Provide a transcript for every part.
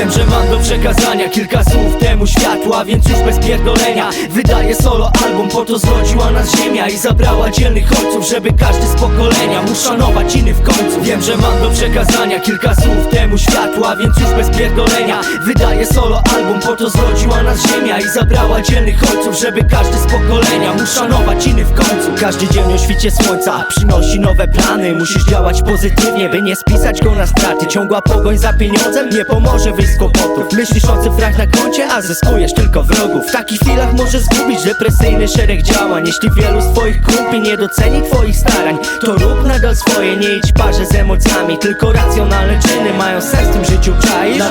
Wiem, że mam do przekazania kilka słów temu światu A więc już bez pierdolenia. Wydaję solo album, po to zrodziła nas ziemia I zabrała dzielnych ojców, żeby każdy z pokolenia Mógł szanować inny w końcu. Wiem, że mam do przekazania kilka słów temu światu A więc już bez pierdolenia. Wydaję solo album, po to zrodziła nas ziemia I zabrała dzielnych ojców, żeby każdy z pokolenia Mógł szanować inny w końcu. Każdy dzień o świcie słońca przynosi nowe plany. Musisz działać pozytywnie, by nie spisać go na straty. Ciągła pogoń za pieniądzem nie pomoże wyjść z kłopotów. Myślisz o cyfrach na koncie, a zyskujesz tylko wrogów. W takich chwilach możesz zgubić depresyjny szereg działań. Jeśli wielu z twoich kumpli nie doceni twoich starań To rób nadal swoje, nie idź parze z emocjami. Tylko racjonalne czyny mają sens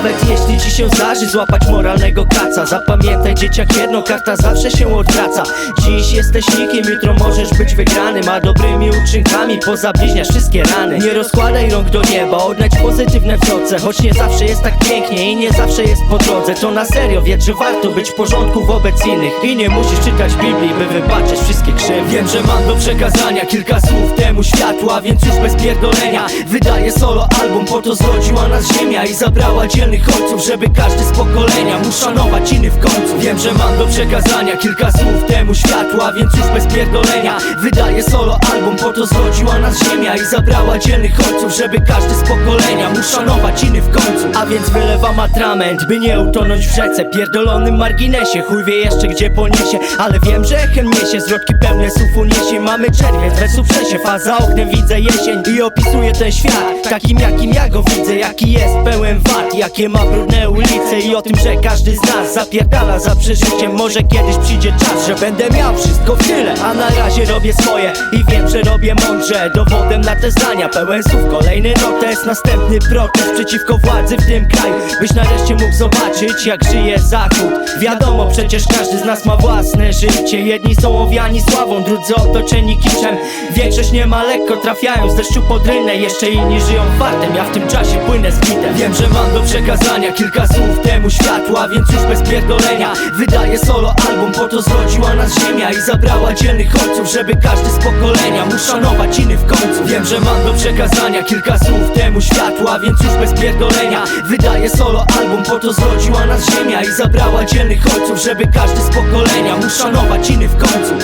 Nawet jeśli ci się zdarzy złapać moralnego kaca. Zapamiętaj dzieciak jedno, karta zawsze się odwraca. Dziś jesteś nikim, jutro możesz być wygranym A dobrymi uczynkami pozabliźniasz wszystkie rany. Nie rozkładaj rąk do nieba, odnać pozytywne wzorce Choć nie zawsze jest tak pięknie i nie zawsze jest po drodze. To na serio wiedz, że warto być w porządku wobec innych I nie musisz czytać Biblii, by wybaczyć wszystkie krzywdy Wiem, że mam do przekazania kilka słów temu światu A więc już bez pierdolenia Wydaję solo album, po to zrodziła nas ziemia I zabrała dzielnych ojców, żeby każdy z pokolenia Mógł szanować inny w końcu. Wiem, że mam do przekazania kilka słów temu światu A więc już bez pierdolenia. Wydaję solo album, po to zrodziła nas ziemia I zabrała dzielnych ojców, żeby każdy z pokolenia Mógł szanować inny w końcu. A więc wylewam atrament, by nie utonąć w rzece. Pierdolonym marginesie, chuj wie jeszcze gdzie poniesie. Ale wiem, że echem niesie, zwrotki pełne słów uniesie. Mamy czerwiec, wesu przesiew, a za oknem widzę jesień I opisuję ten świat, takim jakim ja go widzę Jaki jest pełen wad, jakie ma brudne ulice I o tym, że każdy z nas zapierdala za przeżyciem. Może kiedyś przyjdzie czas, że będę miał wszystko w tyle A na razie robię swoje i wiem, że robię mądrze. Dowodem na te zdania, pełen słów. Kolejny notes, następny protest przeciwko władzy w tym kraju. Byś nareszcie mógł zobaczyć, jak żyje zachód. Wiadomo, przecież każdy z nas ma własne życie. Jedni są owiani sławą, drudzy otoczeni kiczem. Większość nie ma lekko, trafiają z deszczu pod rynę. Jeszcze inni żyją fartem, ja w tym czasie płynę z bitem. Wiem, że mam do przekazania. Kilka słów temu światu A więc już bez pierdolenia. Wydaję solo album, po to zrodziła nas ziemia I zabrała dzielnych ojców, żeby każdy z pokolenia Mógł szanować inny w końcu. Wiem, że mam do przekazania kilka słów temu światu A więc już bez pierdolenia. Wydaję solo album, po to zrodziła nas ziemia I zabrała dzielnych ojców, żeby każdy z pokolenia Mógł szanować inny w końcu